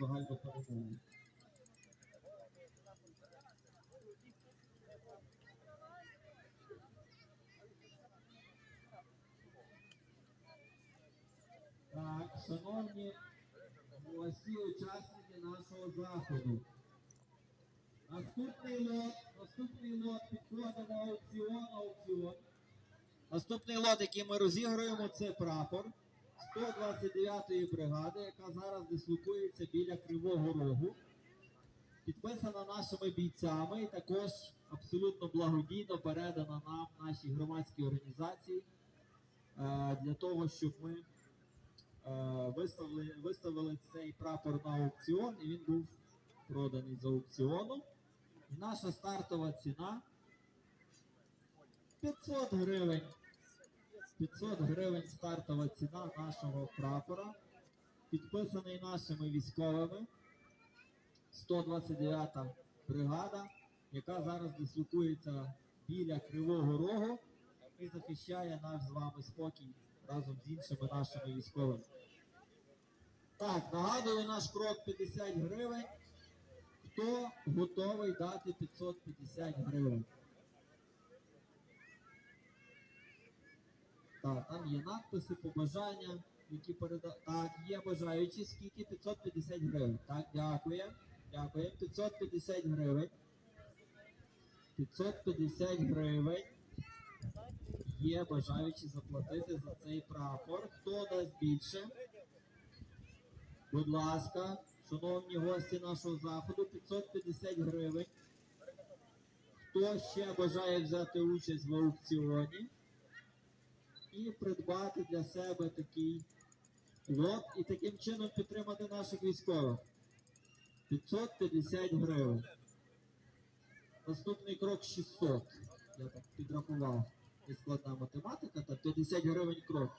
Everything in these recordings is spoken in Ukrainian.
загальну перемогу. Так, шановні усі учасники нашого заходу. Наступний лот, наступний лот підходить на аукціон, аукціон. Наступний лот, який ми розігруємо, це прапор 129-ї бригади, яка зараз дислокується біля Кривого Рогу. Підписана нашими бійцями і також абсолютно благодійно передана нам нашій громадській організації е, для того, щоб ми е, виставили, виставили цей прапор на аукціон, і він був проданий з аукціону. І наша стартова ціна 500 гривень. 500 гривень стартова ціна нашого прапора, підписаний нашими військовими. 129-та бригада, яка зараз дислокується біля Кривого Рогу і захищає наш з вами спокій разом з іншими нашими військовими. Так, нагадую наш крок 50 гривень. Хто готовий дати 550 гривень? Так, там є надписи, побажання, які переда... Так, є бажаючі, скільки 550 гривень. Так, дякую. Дякую. 550 гривень. 550 гривень. Є бажаючі заплатити за цей прапор. Хто дасть більше? Будь ласка, шановні гості нашого заходу, 550 гривень. Хто ще бажає взяти участь в аукціоні і придбати для себе такий лот і таким чином підтримати наших військових? 550 гривень. Наступний крок 600. Я так підрахував. І складна математика, та 50 гривень крок.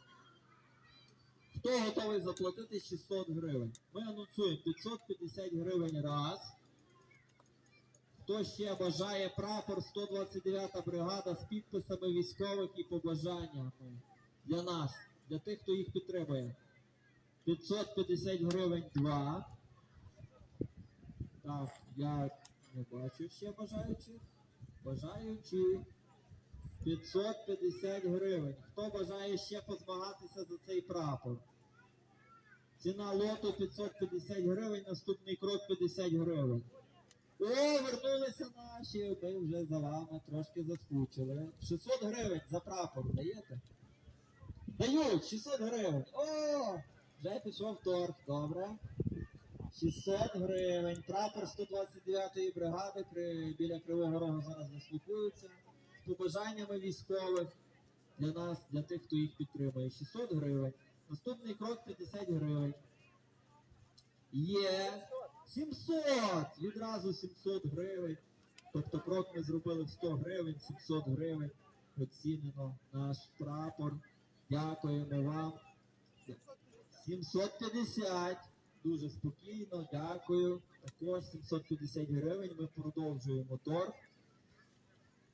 Хто готовий заплатити 600 гривень? Ми анонсуємо 550 гривень раз. Хто ще бажає прапор 129 бригада з підписами військових і побажаннями для нас, для тих, хто їх підтримує. 550 гривень 2. Так, я не бачу ще бажаючих. Бажаючі 550 гривень. Хто бажає ще позмагатися за цей прапор? Ціна лоту 550 гривень, наступний крок 50 гривень. О, вернулися наші, ми вже за вами трошки заскучили. 600 гривень за прапор даєте? Дають 600 гривень. О, вже пішов торг, добре. 600 гривень. Прапор 129-ї бригади при, біля Кривого Рогу зараз вислухується. З побажаннями військових для нас, для тих, хто їх підтримує. 600 гривень. Наступний крок 50 гривень. Є 700! Відразу 700 гривень. Тобто крок ми зробили в 100 гривень, 700 гривень. Оцінено наш прапор. Дякуємо вам. 750. Дуже спокійно, дякую. Також 750 гривень. Ми продовжуємо торг.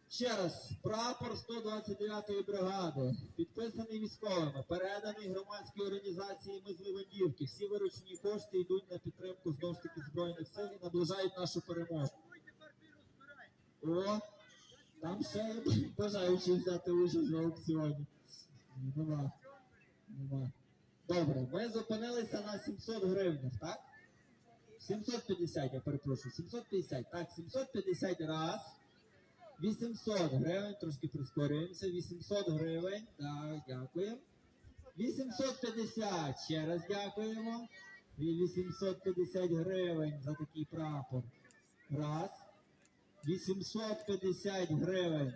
Ще раз, прапор 129-ї бригади, підписаний військовими, переданий громадській організації Ми з Ливандівки. Всі виручені кошти йдуть на підтримку знову ж таки Збройних сил і наближають нашу перемогу. О, там ще бажаючи взяти участь в аукціоні. Нема. Нема. Добре, ми зупинилися на 700 гривень, так? 750, я перепрошую. 750. Так, 750 раз. 800 гривень, трошки прискорюємося. 800 гривень. Так, дякую. 850. Ще раз дякуємо. 850 гривень за такий прапор. Раз. 850 гривень.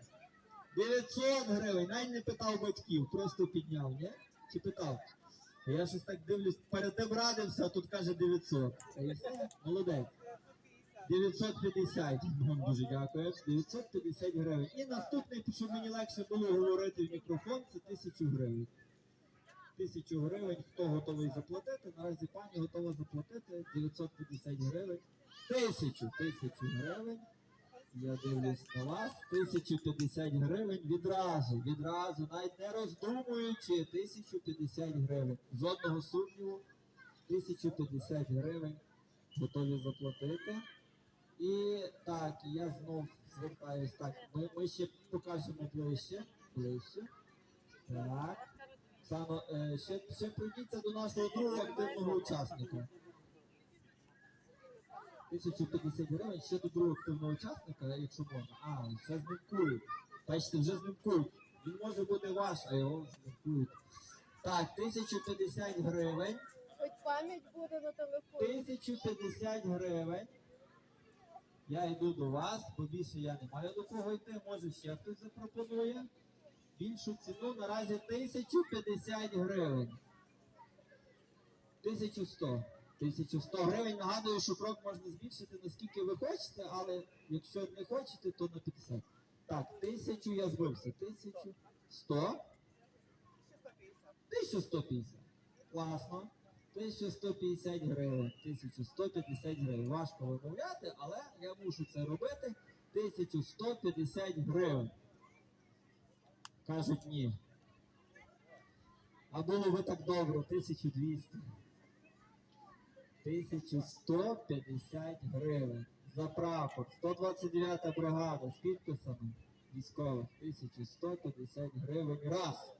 900 гривень. Навіть не питав батьків, просто підняв, ні? Чи питав? Я щось так дивлюсь, перед тим радився, а тут каже 900. Та і все, молодець. 950. Вам дуже дякую. 950 гривень. І наступний, щоб мені легше було говорити в мікрофон, це 1000 гривень. 1000 гривень. Хто готовий заплатити? Наразі пані готова заплатити 950 гривень. 1000, 1000 гривень. Я дивлюсь на вас. 1050 гривень відразу, відразу, навіть не роздумуючи, 1050 гривень. Жодного сумніву. 1050 гривень. готові заплатити. І так, я знов звертаюсь. Так, ми, ми ще покажемо ближче. Ближче. Так. Саме, е, ще, ще прийдіться до нашого другого активного учасника. 1050 гривень ще до другого активного учасника, якщо можна. А, ще знімкують. Бачите, вже знімкують. Він може бути ваш, а його знімкують. Так, 1050 гривень. Хоч пам'ять буде на телефоні. 1050 гривень. Я йду до вас, бо більше я не маю до кого йти. Може ще хтось запропонує. Більшу ціну наразі 1050 гривень. 1100. 1100 гривень. Нагадую, що крок можна збільшити наскільки ви хочете, але якщо не хочете, то на 50. Так, 1000 я збився. 1100. 1150. Класно. 1150 гривень. 1150 гривень. Важко вимовляти, але я мушу це робити. 1150 гривень. Кажуть ні. А було би так добре, 1200. 1150 гривень. За прапор. 129 бригада з підписами військових. 1150 гривень. Раз.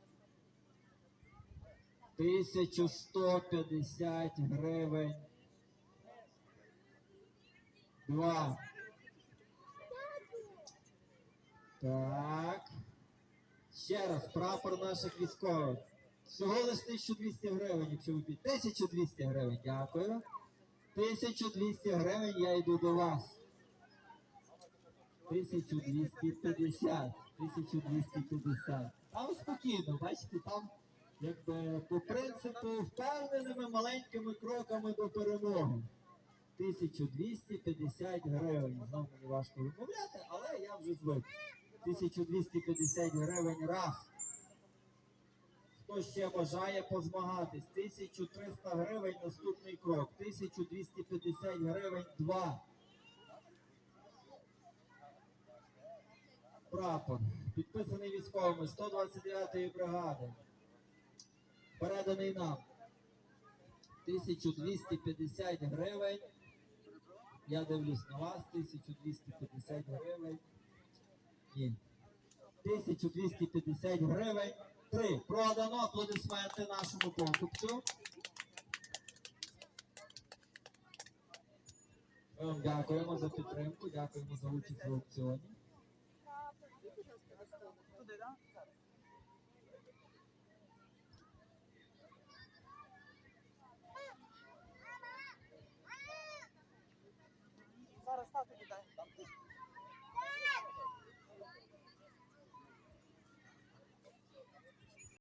1150 гривень. Два. Так. Ще раз, прапор наших військових. Всього лише 1200 гривень, якщо ви під 1200 гривень, дякую. 1200 гривень я йду до вас. 1250. 1250. Там спокійно, бачите, там якби по принципу впевненими маленькими кроками до перемоги. 1250 гривень. Знову мені важко вимовляти, але я вже звик. 1250 гривень раз. Хто ще бажає позмагатись? 1300 гривень наступний крок. 1250 гривень два. Прапор. Підписаний військовими 129-ї бригади. Переданий нам. 1250 гривень. Я дивлюсь на вас. 1250 гривень. Ні. 1250 гривень. Три. Продано. Аплодисменти нашому покупцю. Дякуємо за підтримку, дякуємо за участь в аукціоні.